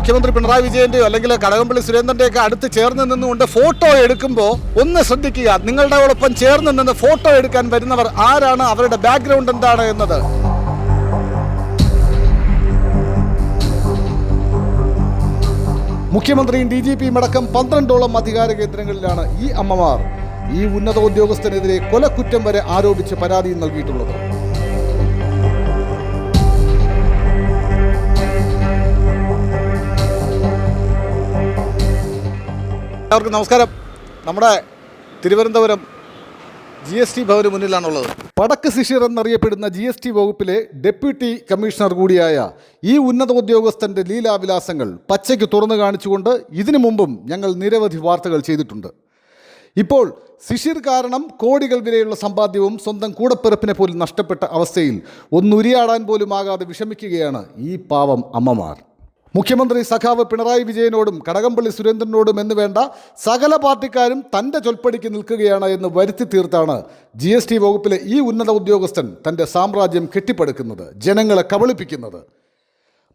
മുഖ്യമന്ത്രി പിണറായി വിജയന്റെയോ അല്ലെങ്കിൽ കടകംപള്ളി സുരേന്ദ്രന്റെയൊക്കെ അടുത്ത് ചേർന്ന് നിന്നുകൊണ്ട് ഫോട്ടോ എടുക്കുമ്പോൾ ഒന്ന് ശ്രദ്ധിക്കുക. നിങ്ങളുടെ ഒപ്പം ചേർന്ന് നിന്ന് ഫോട്ടോ എടുക്കാൻ വരുന്നവർ ആരാണ്? അവരുടെ ബാക്ക്ഗ്രൗണ്ട് എന്താണ് എന്നത്? മുഖ്യമന്ത്രിയും ഡി ജി പിയും അടക്കം പന്ത്രണ്ടോളം അധികാര കേന്ദ്രങ്ങളിലാണ് ഈ അമ്മമാർ. ഈ ഉന്നത ഉദ്യോഗസ്ഥനെതിരെ കൊലക്കുറ്റം വരെ ആരോപിച്ച് പരാതിയും നൽകിയിട്ടുള്ളത്. എല്ലാവർക്കും നമസ്കാരം. നമ്മുടെ തിരുവനന്തപുരം ജി എസ് ടി ഭവന് മുന്നിലാണുള്ളത്. വടക്ക് ശിശിർ എന്നറിയപ്പെടുന്ന ജി എസ് ടി വകുപ്പിലെ ഡെപ്യൂട്ടി കമ്മീഷണർ കൂടിയായ ഈ ഉന്നത ഉദ്യോഗസ്ഥന്റെ ലീലാവിലാസങ്ങൾ പച്ചയ്ക്ക് തുറന്നു കാണിച്ചുകൊണ്ട് ഇതിനു മുമ്പും ഞങ്ങൾ നിരവധി വാർത്തകൾ ചെയ്തിട്ടുണ്ട്. ഇപ്പോൾ ശിശിർ കാരണം കോടികൾ വിലയുള്ള സമ്പാദ്യവും സ്വന്തം കൂടപ്പിറപ്പിനെ പോലും നഷ്ടപ്പെട്ട അവസ്ഥയിൽ ഒന്നുരിയാടാൻ പോലും ആകാതെ വിഷമിക്കുകയാണ് ഈ പാവം അമ്മമാർ. മുഖ്യമന്ത്രി സഖാവ് പിണറായി വിജയനോടും കടകംപള്ളി സുരേന്ദ്രനോടും എന്ന് വേണ്ട സകല പാർട്ടിക്കാരും തന്റെ ചൊൽപ്പടിക്ക് നിൽക്കുകയാണ് എന്ന് വരുത്തി തീർത്താണ് ജി എസ് ടി വകുപ്പിലെ ഈ ഉന്നത ഉദ്യോഗസ്ഥൻ തന്റെ സാമ്രാജ്യം കെട്ടിപ്പടുക്കുന്നത് ജനങ്ങളെ കബളിപ്പിക്കുന്നത്.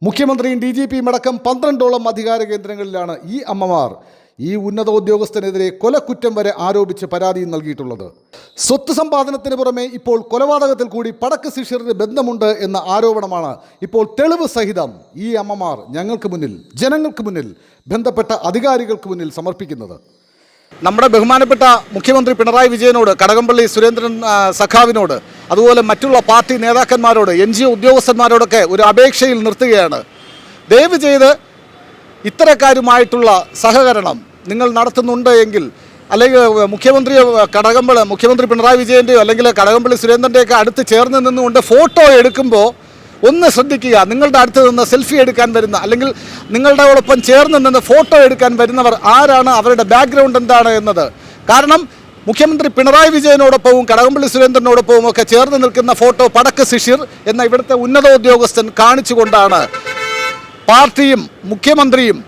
മുഖ്യമന്ത്രിയും ഡി ജി പിയും അടക്കം പന്ത്രണ്ടോളം അധികാര കേന്ദ്രങ്ങളിലാണ് ഈ അമ്മമാർ ഈ ഉന്നത ഉദ്യോഗസ്ഥനെതിരെ കൊലക്കുറ്റം വരെ ആരോപിച്ച് പരാതിയും നൽകിയിട്ടുള്ളത്. സ്വത്ത് സമ്പാദനത്തിന് പുറമെ ഇപ്പോൾ കൊലപാതകത്തിൽ കൂടി പടക്ക് ശിഷ്യരുടെ ബന്ധമുണ്ട് എന്ന ആരോപണമാണ് ഇപ്പോൾ തെളിവ് സഹിതം ഈ അമ്മമാർ ഞങ്ങൾക്ക് മുന്നിൽ ജനങ്ങൾക്ക് മുന്നിൽ ബന്ധപ്പെട്ട അധികാരികൾക്ക് മുന്നിൽ സമർപ്പിക്കുന്നത്. നമ്മുടെ ബഹുമാനപ്പെട്ട മുഖ്യമന്ത്രി പിണറായി വിജയനോട് കടകംപള്ളി സുരേന്ദ്രൻ സഖാവിനോട് അതുപോലെ മറ്റുള്ള പാർട്ടി നേതാക്കന്മാരോട് എൻ ജി ഉദ്യോഗസ്ഥന്മാരോടൊക്കെ ഒരു അപേക്ഷയിൽ നിർത്തുകയാണ്. ദയവ് ചെയ്ത് ഇത്തരക്കാരുമായിട്ടുള്ള സഹകരണം നിങ്ങൾ നടത്തുന്നുണ്ട് എങ്കിൽ അല്ലെങ്കിൽ മുഖ്യമന്ത്രി കടകംപള്ളി മുഖ്യമന്ത്രി പിണറായി വിജയന്റെയോ അല്ലെങ്കിൽ കടകംപള്ളി സുരേന്ദ്രന്റെയൊക്കെ അടുത്ത് ചേർന്ന് നിന്നുകൊണ്ട് ഫോട്ടോ എടുക്കുമ്പോൾ ഒന്ന് ശ്രദ്ധിക്കുക. നിങ്ങളുടെ അടുത്ത് നിന്ന് സെൽഫി എടുക്കാൻ വരുന്ന അല്ലെങ്കിൽ നിങ്ങളുടെ ഒപ്പം ചേർന്ന് നിന്ന് ഫോട്ടോ എടുക്കാൻ വരുന്നവർ ആരാണ്? അവരുടെ ബാക്ക്ഗ്രൗണ്ട് എന്താണ് എന്നത്? കാരണം മുഖ്യമന്ത്രി പിണറായി വിജയനോടൊപ്പവും കടകംപള്ളി സുരേന്ദ്രനോടൊപ്പവും ഒക്കെ ചേർന്ന് നിൽക്കുന്ന ഫോട്ടോ പടക്ക് ശിഷിർ എന്ന ഇവിടുത്തെ ഉന്നത ഉദ്യോഗസ്ഥൻ കാണിച്ചുകൊണ്ടാണ്. പാർട്ടിയും മുഖ്യമന്ത്രിയും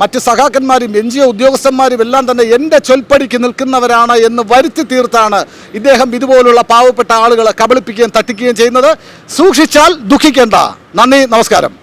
മറ്റ് സഖാക്കന്മാരും എൻ ജി ഒ ഉദ്യോഗസ്ഥന്മാരും എല്ലാം തന്നെ എന്റെ ചൊൽപ്പടിക്ക് നിൽക്കുന്നവരാണ് എന്ന് വരുത്തി തീർത്താണ് ഇദ്ദേഹം ഇതുപോലുള്ള പാവപ്പെട്ട ആളുകളെ കബളിപ്പിക്കുകയും തട്ടിക്കുകയും ചെയ്യുന്നത്. സൂക്ഷിച്ചാൽ ദുഃഖിക്കേണ്ട. നന്ദി നമസ്കാരം.